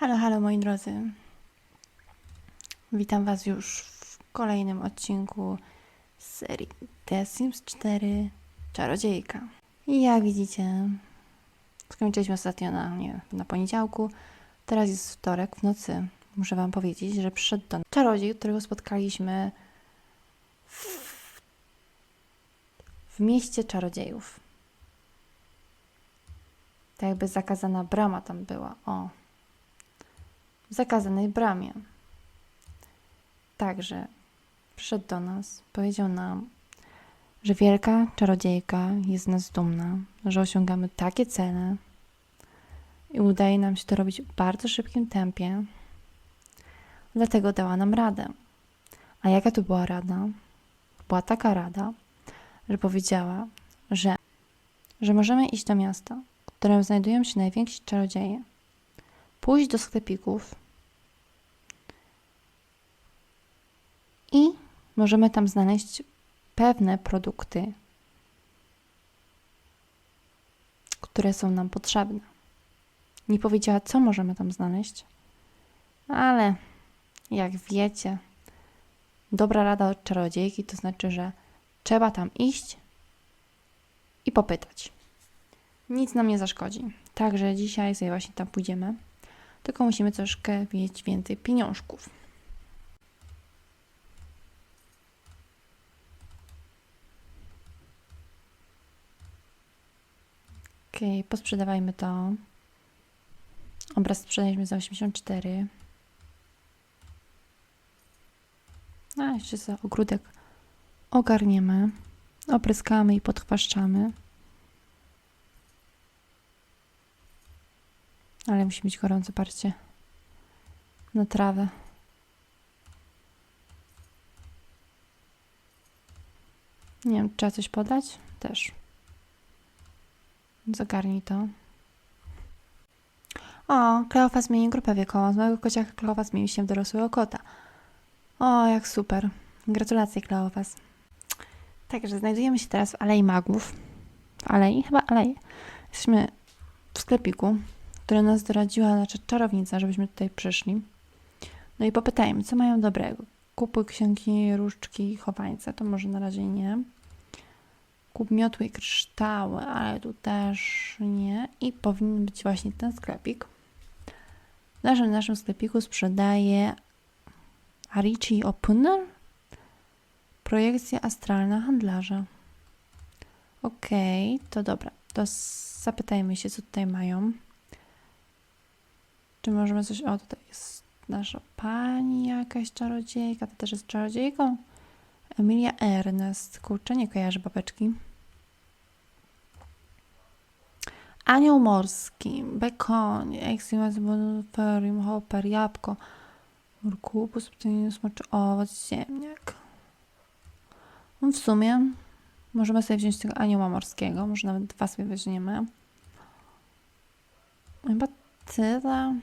Halo, halo moi drodzy. Witam Was już w kolejnym odcinku serii The Sims 4 Czarodziejka. I jak widzicie, skończyliśmy ostatnio na, nie, na poniedziałku. Teraz jest wtorek w nocy. Muszę Wam powiedzieć, że przyszedł do czarodziej, którego spotkaliśmy w, w mieście czarodziejów. Tak jakby zakazana brama tam była. O, w zakazanej bramie. Także przyszedł do nas, powiedział nam, że wielka czarodziejka jest z nas dumna, że osiągamy takie cele i udaje nam się to robić w bardzo szybkim tempie. Dlatego dała nam radę. A jaka to była rada? Była taka rada, że powiedziała, że, że możemy iść do miasta, w którym znajdują się najwięksi czarodzieje pójść do sklepików i możemy tam znaleźć pewne produkty, które są nam potrzebne. Nie powiedziała, co możemy tam znaleźć, ale jak wiecie, dobra rada od czarodziejki to znaczy, że trzeba tam iść i popytać. Nic nam nie zaszkodzi. Także dzisiaj sobie właśnie tam pójdziemy tylko musimy troszkę mieć więcej pieniążków. Ok, posprzedawajmy to. Obraz sprzedaliśmy za 84. A, jeszcze za ogródek ogarniemy. Opryskamy i podchwaszczamy. Ale musi być gorąco, patrzcie. Na trawę. Nie wiem, trzeba coś podać? Też. Zagarnij to. O, Kleofa zmieni grupę wiekową. Z małego kociaka Kleofa zmienił się w dorosłego kota. O, jak super. Gratulacje, Kleofas. Także znajdujemy się teraz w Alei Magów. W Alei? Chyba Alei. Jesteśmy w sklepiku która nas doradziła, nasza czarownica, żebyśmy tutaj przyszli. No i popytajmy, co mają dobrego. Kupuj księgi, różdżki, chowańce, to może na razie nie. Kup miotły i kryształy, ale tu też nie. I powinien być właśnie ten sklepik. W naszym, naszym sklepiku sprzedaje Arici Opener projekcja astralna handlarza. Okej, okay, to dobra. To zapytajmy się, co tutaj mają. Czy możemy coś... O, tutaj jest nasza pani jakaś czarodziejka. To też jest czarodziejką? Emilia Ernest. Kurczę, nie kojarzy babeczki. Anioł morski, bekonie, eximus boniferium, hopper, jabłko, urkupus, smoczy owoc, ziemniak. No w sumie możemy sobie wziąć tego anioła morskiego, może nawet dwa sobie weźmiemy. Chyba tyle.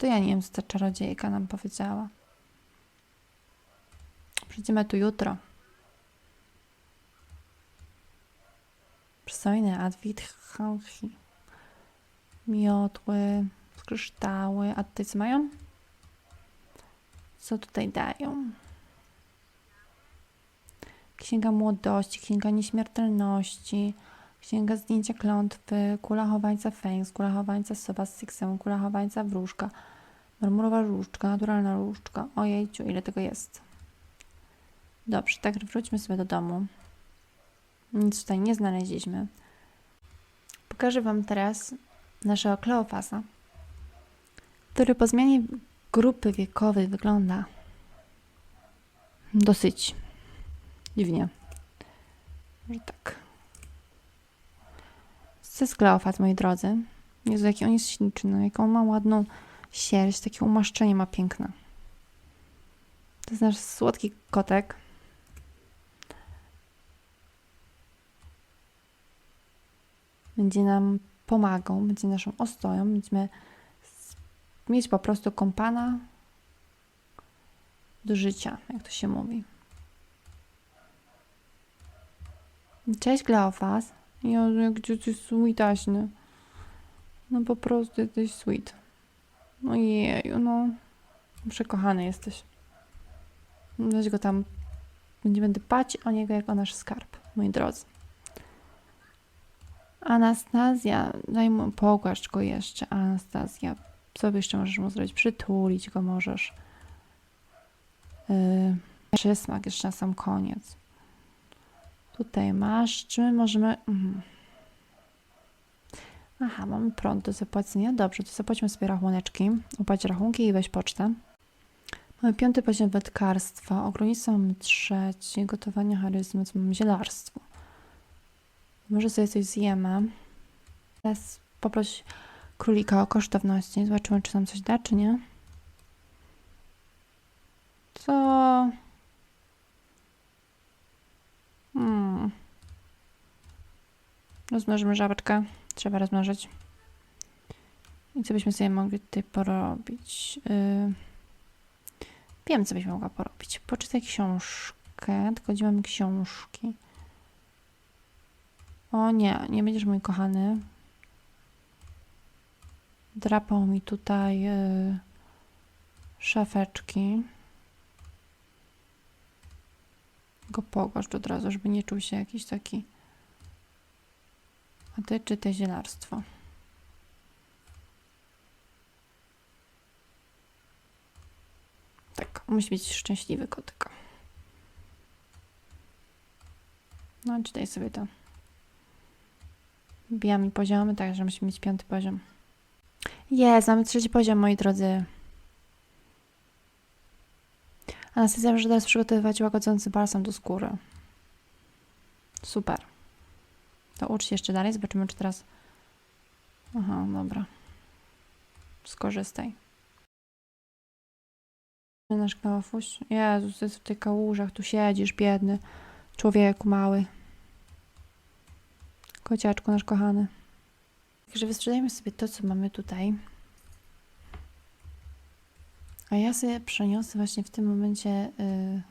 To ja nie wiem, co ta czarodziejka nam powiedziała. Przyjdziemy tu jutro. Przystojny adwit, chanchi, miotły, kryształy. A tutaj co mają? Co tutaj dają? Księga młodości, księga nieśmiertelności, Księga zdjęcia klątwy, kula chowańca Fęs, kula chowańca Soba z Sixem, kula chowańca Wróżka, marmurowa różdżka, naturalna różdżka. Ojejciu, ile tego jest. Dobrze, tak wróćmy sobie do domu. Nic tutaj nie znaleźliśmy. Pokażę Wam teraz naszego Kleofasa, który po zmianie grupy wiekowej wygląda dosyć dziwnie. Może tak. To jest Kleofat, moi drodzy. Jezu, jaki on jest śliczny, jaką ma ładną sierść, takie umaszczenie ma piękne. To jest nasz słodki kotek. Będzie nam pomagał, będzie naszą ostoją, będziemy mieć po prostu kompana do życia, jak to się mówi. Cześć Kleofas. Jezu, jak ty jesteś sweetaśny. No po prostu jesteś sweet. Ojeju, no. Przekochany jesteś. Weź go tam. Będziemy dbać o niego jak o nasz skarb, moi drodzy. Anastazja, daj mu, pogłaszcz go jeszcze, Anastazja. Co jeszcze możesz mu zrobić? Przytulić go możesz. Yy, przysmak jeszcze na sam koniec. Tutaj masz, czy my możemy... Mhm. Aha, mamy prąd do zapłacenia. Dobrze, to zapłaćmy sobie rachuneczki. Upłać rachunki i weź pocztę. Mamy piąty poziom wędkarstwa, ogrodnictwo mamy trzeci, gotowanie charyzmy, co mamy zielarstwo. Może sobie coś zjemy. Teraz poproś królika o kosztowności. Zobaczymy, czy nam coś da, czy nie. Co? Hmm. Rozmnożymy żabeczkę. Trzeba rozmnożyć. I co byśmy sobie mogli tutaj porobić? Yy... Wiem, co byś mogła porobić. Poczytaj książkę, tylko gdzie książki? O nie, nie będziesz mój kochany. Drapał mi tutaj yy, szafeczki. Go pogłaszcz od razu, żeby nie czuł się jakiś taki. A ty czytaj zielarstwo. Tak, musi być szczęśliwy kotyk. No, czytaj sobie to. Bijamy poziomy, także musimy mieć piąty poziom. Jest, mamy trzeci poziom, moi drodzy. Anastazja może teraz przygotowywać łagodzący balsam do skóry. Super. To ucz się jeszcze dalej, zobaczymy, czy teraz... Aha, dobra. Skorzystaj. Nasz kawafuś. Jezus, jest w tych kałużach, tu siedzisz, biedny. Człowieku mały. Kociaczku nasz kochany. Także wysprzedajmy sobie to, co mamy tutaj. A ja sobie przeniosę właśnie w tym momencie... Yy...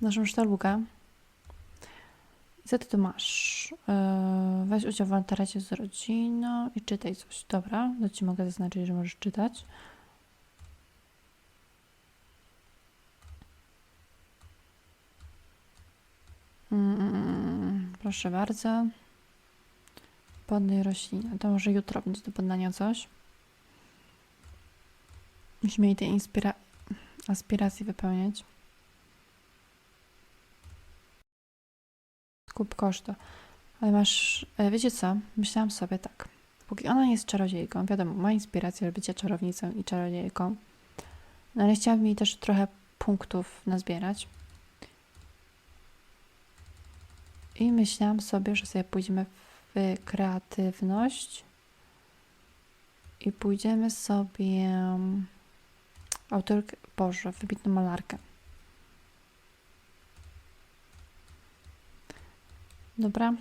naszą sztalugę. I co ty tu masz? Yy, weź udział w wolontariacie z rodziną i czytaj coś. Dobra, to ci mogę zaznaczyć, że możesz czytać. Mm, proszę bardzo. Podnej rośliny. To może jutro będzie do podania coś. Musimy jej te inspira- aspiracje wypełniać. Kup koszta. Ale masz, e, wiecie co? Myślałam sobie tak. Póki ona jest czarodziejką, wiadomo, ma inspirację do bycia czarownicą i czarodziejką. No ale chciałabym jej też trochę punktów nazbierać. I myślałam sobie, że sobie pójdziemy w kreatywność i pójdziemy sobie autorkę, Boże, wybitną malarkę. Dobra.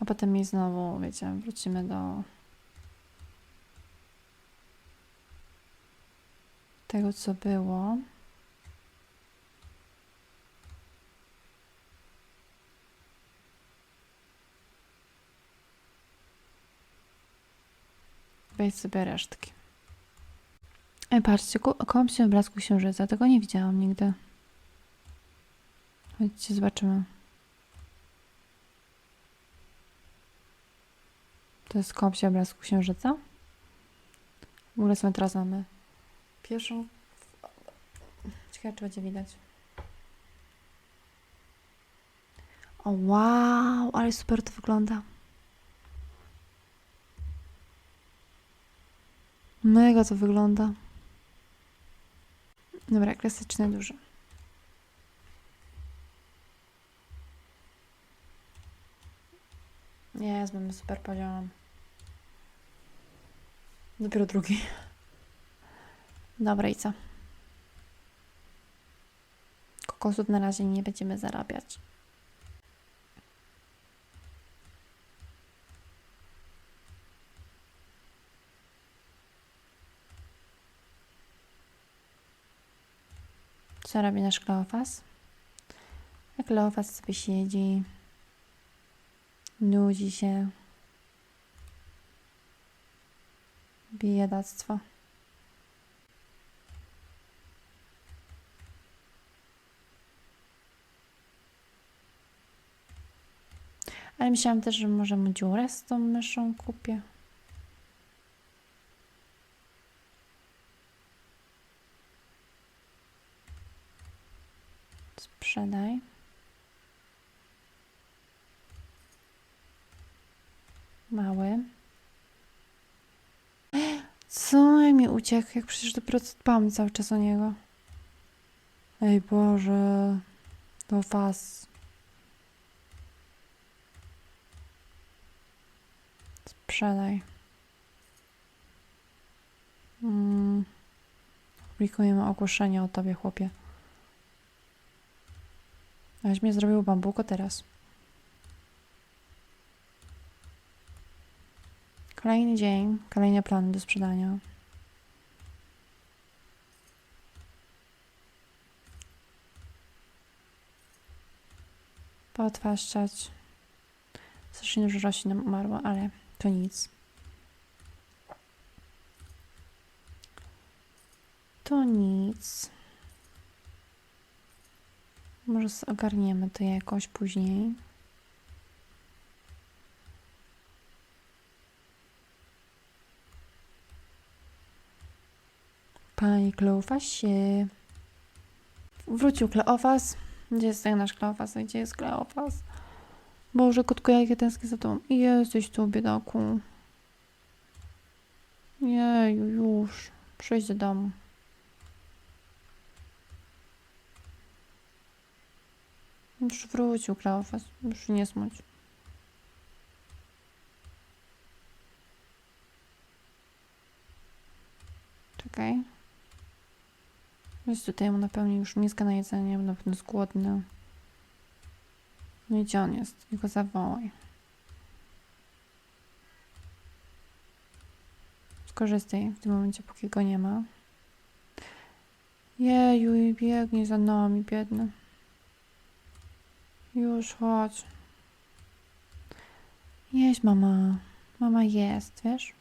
A potem i znowu, wiecie, wrócimy do tego, co było. Wejdź sobie resztki. Ej, patrzcie, ko kołam się blasku księżyca. Tego nie widziałam nigdy. Chodźcie, zobaczymy. To jest kąp się blasku księżyca. W ogóle sobie teraz mamy pierwszą... Ciekawe, czy będzie widać. O, wow, ale super to wygląda. Mega to wygląda. Dobra, klasyczne duże. Jest, mamy super poziom. Dopiero drugi. Dobra i co? Kokosów na razie nie będziemy zarabiać. co robi nasz Kleofas? A Kleofas sobie siedzi, nudzi się, biedactwo. Ale myślałam też, że może mu dziurę z tą myszą kupię. Sprzedaj. Mały. Co jak mi uciekł, jak przecież dopiero dbam cały czas o niego. Ej Boże, to was. Sprzedaj. Mm. Publikujemy ogłoszenie o tobie, chłopie. Aś mnie zrobił bambuko teraz. Kolejny dzień, kolejne plany do sprzedania. Pootwaszczać. Strasznie dużo roślin nam umarło, ale to nic. To nic. Może ogarniemy to jakoś później. Panie Kleofasie. Wrócił Kleofas. Gdzie jest ten nasz Kleofas? Gdzie jest Kleofas? Boże, kotku, jak ja tęsknię za tobą. Jesteś tu, biedaku. Jeju, już. Przyjdź do domu. Już wrócił Kleofas. Już nie smuć. Czekaj. Jest tutaj mu napełni już miska na jedzenie, na pewno jest głodny. No i gdzie on jest? I go zawołaj. Skorzystaj w tym momencie, póki go nie ma. Jeju, i biegnie za nami, biedny. Już chodź. Jeść, mama. Mama jest, wiesz?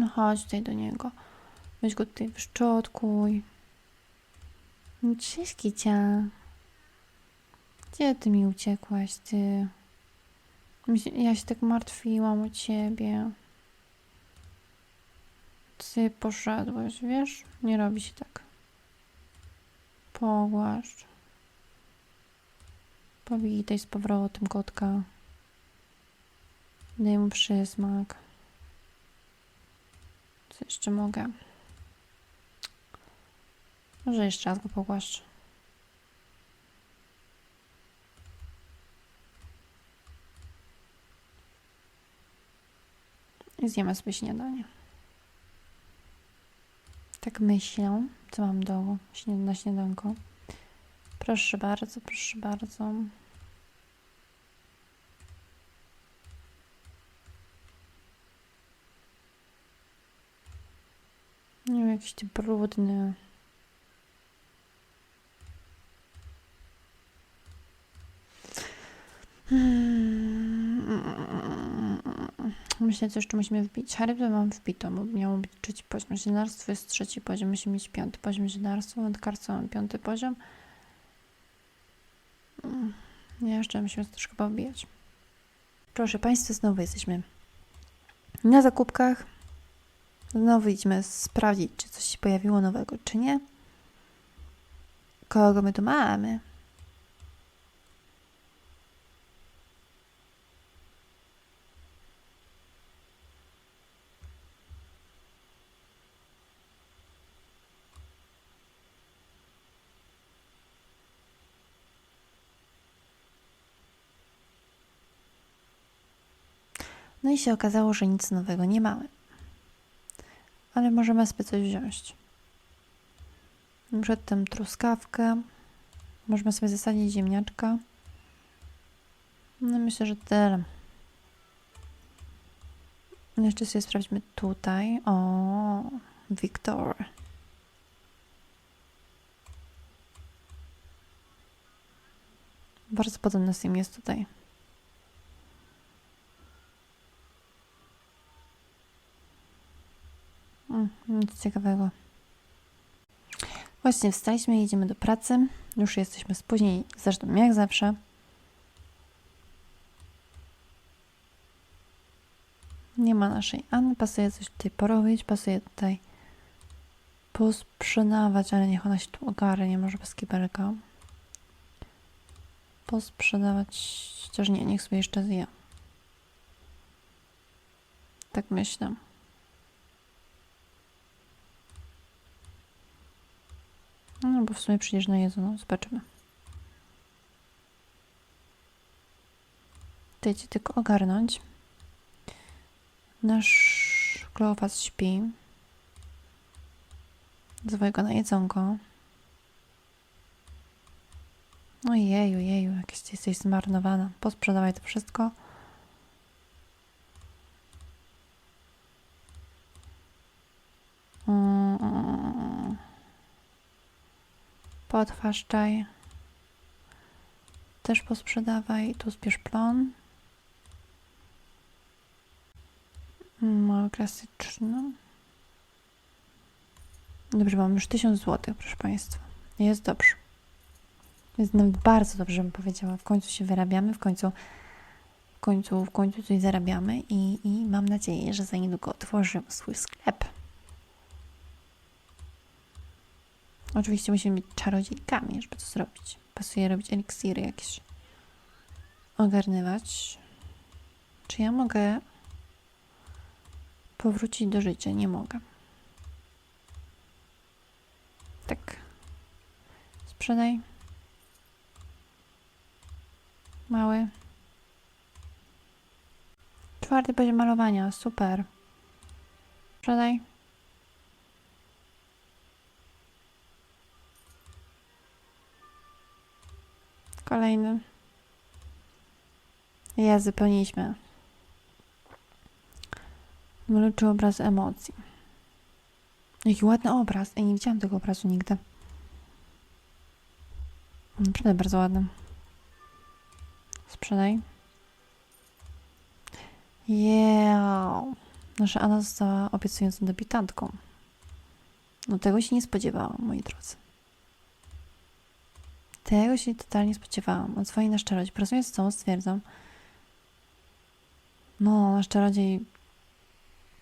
No chodź tutaj do niego. Weź go tutaj wyszczotkuj. No Cześć, Kicia. Gdzie ty mi uciekłaś, ty? Ja się tak martwiłam o ciebie. Ty poszedłeś, wiesz? Nie robi się tak. Pogłaszcz. Powitaj z powrotem kotka. Daj mu przysmak. Co jeszcze mogę? Może jeszcze raz go pogłaszczę. I zjemy sobie śniadanie. Tak myślę, co mam do na śniadanko. Proszę bardzo, proszę bardzo. Jakiś ty brudny. Hmm. Myślę, co jeszcze musimy wbić. Charytę mam wbitą, bo miało być trzeci poziom. Zienarstwo jest trzeci poziom, musimy mieć piąty poziom zienarstwa, wędkarstwo mam piąty poziom. Nie, jeszcze musimy troszkę pobijać. Proszę Państwa, znowu jesteśmy na zakupkach. Znowu idziemy sprawdzić, czy coś się pojawiło nowego, czy nie. Kogo my tu mamy? No i się okazało, że nic nowego nie mamy. Ale możemy sobie coś wziąć. Przedtem truskawkę. Możemy sobie zasadzić ziemniaczka. No myślę, że tyle. Jeszcze sobie sprawdźmy tutaj. O, Wiktor. Bardzo podobny sim jest tutaj. Mm, nic ciekawego. Właśnie wstaliśmy jedziemy do pracy. Już jesteśmy spóźnieni, zresztą jak zawsze. Nie ma naszej Anny. Pasuje coś tutaj porobić, pasuje tutaj posprzedawać, ale niech ona się tu ogarnie, może bez kibelka. Posprzedawać, chociaż nie, niech sobie jeszcze zje. Tak myślę. No bo w sumie przyjdziesz na jedzą, no zobaczymy. Dajcie tylko ogarnąć. Nasz klopas śpi. Zwoj go na jedzonko. Ojeju, jeju, jakieś ty jesteś zmarnowana. Posprzedawaj to wszystko. Podfaszczaj. Też posprzedawaj. Tu zbierz plon. Mały klasyczny. Dobrze, mam już 1000 zł, proszę Państwa. Jest dobrze. Jest nawet bardzo dobrze, bym powiedziała. W końcu się wyrabiamy, w końcu, w końcu, w końcu coś zarabiamy i, i mam nadzieję, że za niedługo otworzymy swój sklep. Oczywiście musimy być czarodziejkami, żeby to zrobić. Pasuje robić eliksiry jakieś. Ogarnywać. Czy ja mogę powrócić do życia? Nie mogę. Tak. Sprzedaj. Mały. Czwarty poziom malowania. Super. Sprzedaj. Kolejny. Ja zupełniliśmy. Mroczy obraz emocji. Jaki ładny obraz. Ej, nie widziałam tego obrazu nigdy. Naprawdę bardzo ładny. Sprzedaj. Yeah. Nasza Anna została obiecującą debiutantką. No tego się nie spodziewałam, moi drodzy. Tego się totalnie spodziewałam. Odzwoni nasz czarodziej. Porozmawiając z całą stwierdzam. No, nasz czarodziej...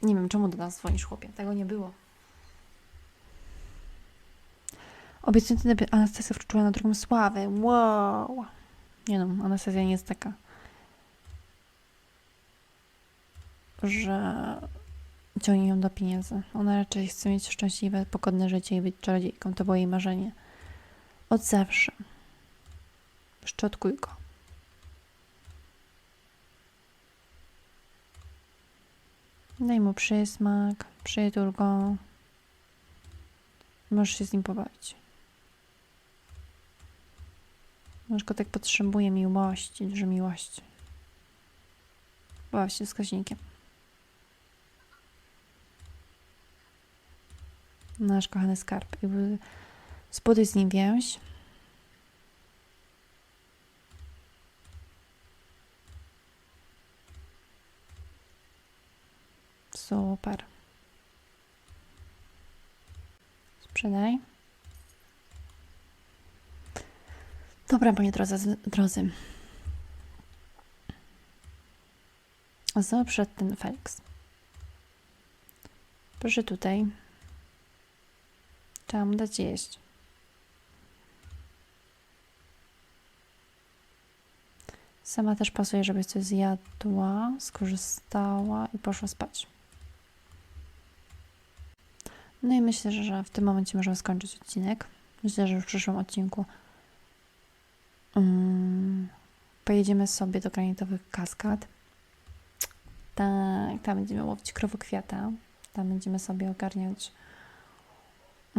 Nie wiem, czemu do nas dzwonisz, chłopie. Tego nie było. Obiecujący debiut Anastazja wkroczyła na drugą sławę. Wow! Nie no, Anastazja nie jest taka, że ciągnie ją do pieniędzy. Ona raczej chce mieć szczęśliwe, pogodne życie i być czarodziejką. To było jej marzenie. Od zawsze. Szczotkuj go. Daj mu przysmak, przytul go. Możesz się z nim pobawić. Nasz kotek potrzebuje miłości, dużo miłości. Baw się z. Nasz kochany skarb. Jakby zbuduj z nim więź. Super. Sprzedaj. Dobra, moi drodzy, drodzy. Co przed ten Felix? Proszę tutaj. Trzeba mu dać jeść. Sama też pasuje, żebyś coś zjadła, skorzystała i poszła spać. No i myślę, że w tym momencie możemy skończyć odcinek. Myślę, że w przyszłym odcinku um, pojedziemy sobie do granitowych kaskad. Tak, tam będziemy łowić krowokwiata. Tam będziemy sobie ogarniać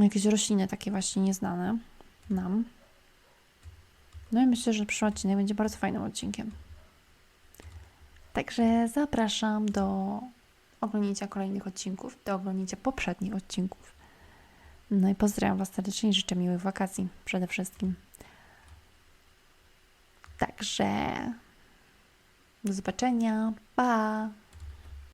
Jakieś rośliny takie właśnie nieznane nam. No i myślę, że przyszły odcinek będzie bardzo fajnym odcinkiem. Także zapraszam do oglądnięcia kolejnych odcinków, do oglądnięcia poprzednich odcinków. No i pozdrawiam Was serdecznie życzę miłych wakacji przede wszystkim. Także do zobaczenia. Pa!